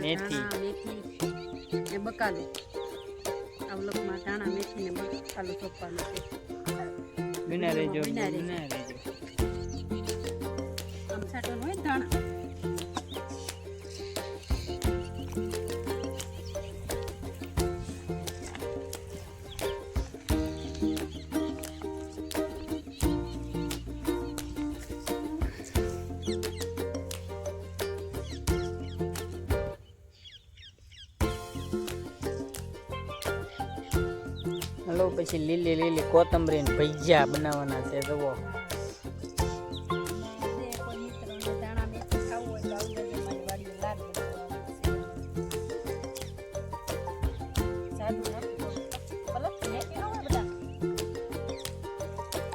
મેથી. મેથી. ને બકાલું. આ વ્લોગમાં ધાણા મેથી ને બકાલું ચોપવાનું છે. બિના રેજો બિના રેજો આમ છાંટવાનું હોય ધાણા. હલો, પછી લીલી લીલી કોથમરી ને ભજીયા બનાવવાના છે, જુઓ.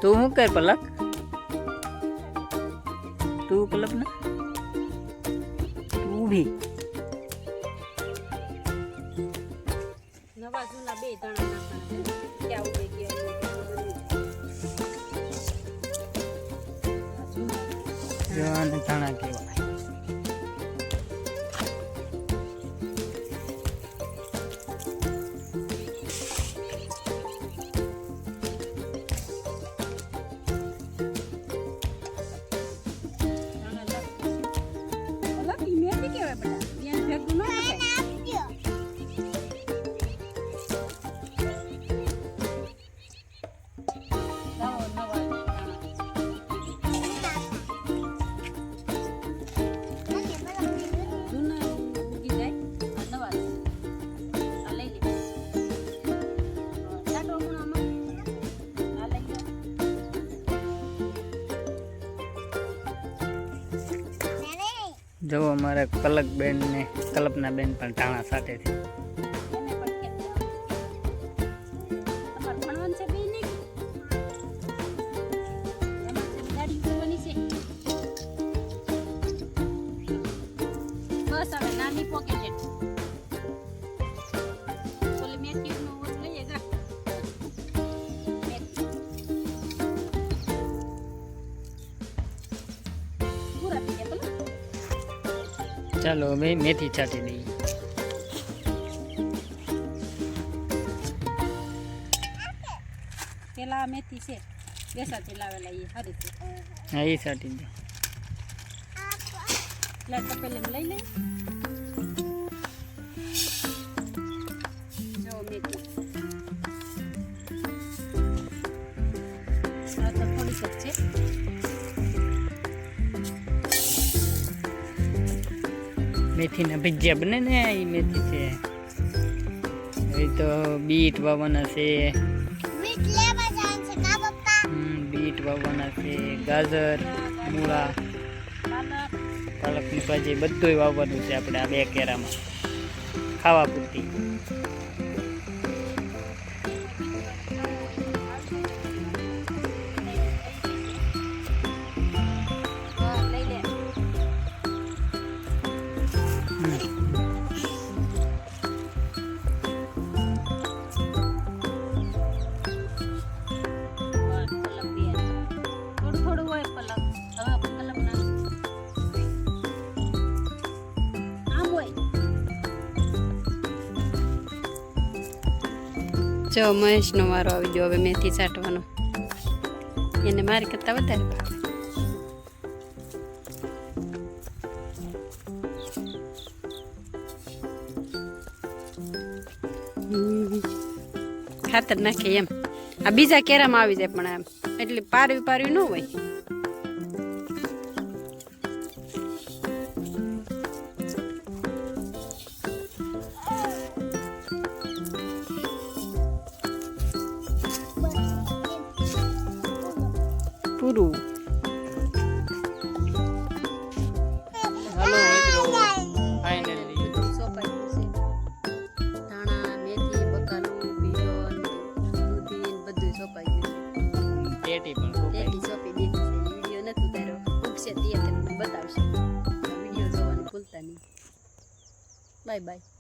તું શું કર પલક? તું પલક ને? તું ભી. નવા જૂના બે છે ક્યાં ઉગે. જવાને ધાણા કહેવાય જો, અમારા કલક બેન ને કલ્પના બેન પણ ધાણા સાથે છે એને પણ કેમ તમારે ભણવાનું છે બેયને? એમાં છે ગાડી કરવાની છે બસ, હવે નાની પોકેટ ઓલી મેથીનું ઓલું ચાલો અમે મેથી છાંટી દઈએ. પેલા મેથી છે બેસાથી લાવેલા એ સારી છે. હા એ સાટી દે. એટલે તપેલી લઈ લે. મેથીના ભજીયા બને ને એ મેથી છે. એ તો બીટ વાવવાના છે. બીટ વાવવાના છે, ગાજર, મૂળા પાલક પાલકની ભાજી બધુંય વાવવાનું છે આપણે આ બે કેરામાં. ખાવા પૂરતી. જો મહેશનો વારો આવી ગયો, હવે મેથી છાંટવાનો એને મારી કરતાં વધારે ખાતર નાખે એમ. આ બીજા કેરામાં આવી જાય પણ એમ એટલે પારવી પારવી ન હોય. પૂરું હાલો મિત્રો ફાઇનલી ધાણા મેથી બકાલું પીળો દૂધી ને બધું સોંપાઈ ગયું પેટી પણ છે સુકાઈ દીધી છે વીડિયો નથી ઉતાર્યો ઉગશે તે તમને બતાવશે વીડિયો જોવાનું ભૂલતા નહીં બાય બાય